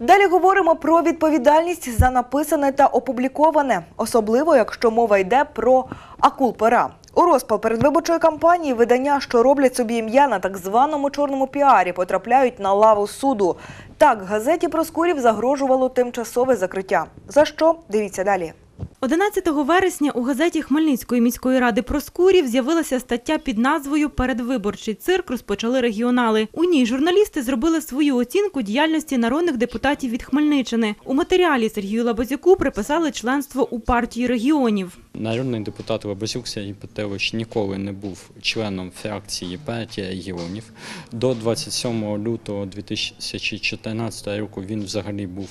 Далі говоримо про відповідальність за написане та опубліковане, особливо якщо мова йде про акул пера. У розпал передвиборчої кампанії видання, що роблять собі ім'я на так званому чорному піарі, потрапляють на лаву суду. Так, газеті Проскурів загрожувало тимчасове закриття. За що? Дивіться далі. 11 вересня у газеті Хмельницької міської ради Проскурів з'явилася стаття під назвою Передвиборчий цирк розпочали регіонали. У ній журналісти зробили свою оцінку діяльності народних депутатів від Хмельниччини. У матеріалі Сергію Лабазюку приписали членство у партії регіонів. Народний депутат Лабазюк Сергій Петрович ніколи не був членом фракції партії регіонів. До 27 лютого 2014 року він взагалі був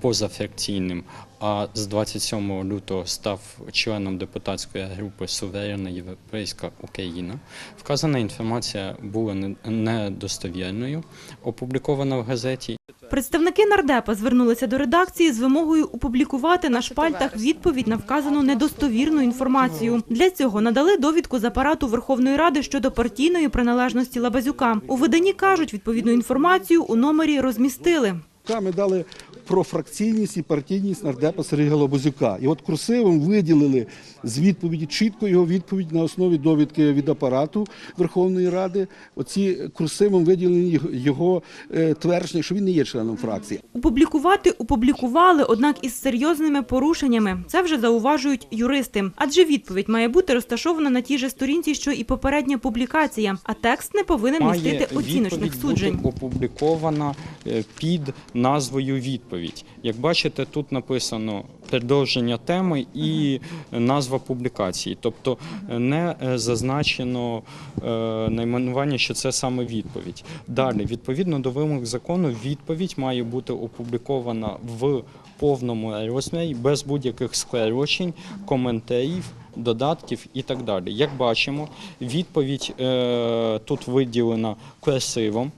позафракційним, а з 27 лютого став членом депутатської групи Суверенна Європейська Україна. Вказана інформація була не- недостовірною, опублікована в газеті. Представники нардепа звернулися до редакції з вимогою опублікувати на шпальтах відповідь на вказану недостовірну інформацію. Для цього надали довідку з апарату Верховної Ради щодо партійної приналежності Лабазюка. У виданні кажуть, відповідну інформацію у номері розмістили. Ми дали про фракційність і партійність нардепа Сергія Лобозюка. І от курсивом виділили з відповіді, чітко його відповідь на основі довідки від апарату Верховної Ради. Оці курсивом виділені його- е, твердження, що він не є членом фракції. Опублікувати опублікували, однак із серйозними порушеннями. Це вже зауважують юристи. Адже відповідь має бути розташована на тій же сторінці, що і попередня публікація, а текст не повинен містити оціночних суджень. опублікована е, під назвою відповідь. Як бачите, тут написано продовження теми і назва публікації, тобто е, не е, зазначено е, найменування, що це саме відповідь. Далі, відповідно до вимог закону, відповідь має бути опублікована в повному розмірі без будь-яких скорочень, коментарів. Додатків і так далі. Як бачимо, відповідь е, тут виділена курсивом.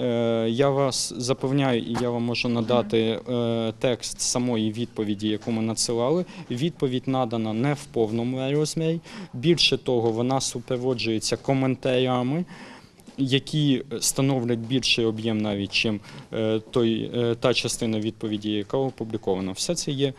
Е, Я вас запевняю, і я вам можу надати е, текст самої відповіді, яку ми надсилали. Відповідь надана не в повному розмірі. Більше того, вона супроводжується коментарями. Які становлять більший об'єм навіть, чим е, той, е, та частина відповіді, яка опублікована. Все це є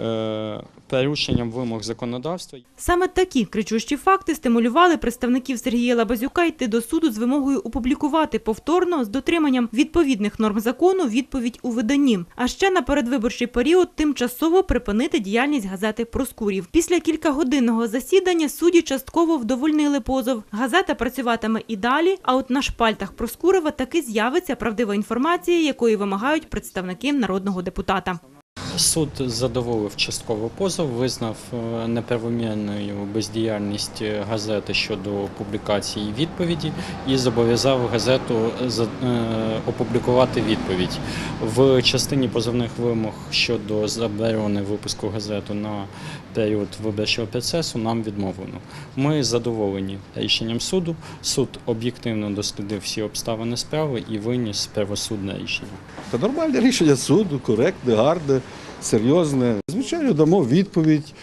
е, порушенням вимог законодавства. Саме такі кричущі факти стимулювали представників Сергія Лабазюка йти до суду з вимогою опублікувати повторно з дотриманням відповідних норм закону відповідь у виданні. А ще на передвиборчий період тимчасово припинити діяльність газети Проскурів. Після кількагодинного засідання судді частково вдовольнили позов. Газета працюватиме і далі. А от на шпальтах Проскурова таки з'явиться правдива інформація, якої вимагають представники народного депутата. Суд задоволив частково позов, визнав е, неправомірною бездіяльність газети щодо публікації відповіді і зобов'язав газету е, опублікувати відповідь. В частині позовних вимог щодо заборони випуску газету на період виборчого процесу нам відмовлено. Ми задоволені рішенням суду. Суд об'єктивно дослідив всі обставини справи і виніс правосудне рішення. Та нормальне рішення суду, коректне, гарне, серйозне. Звичайно, дамо відповідь.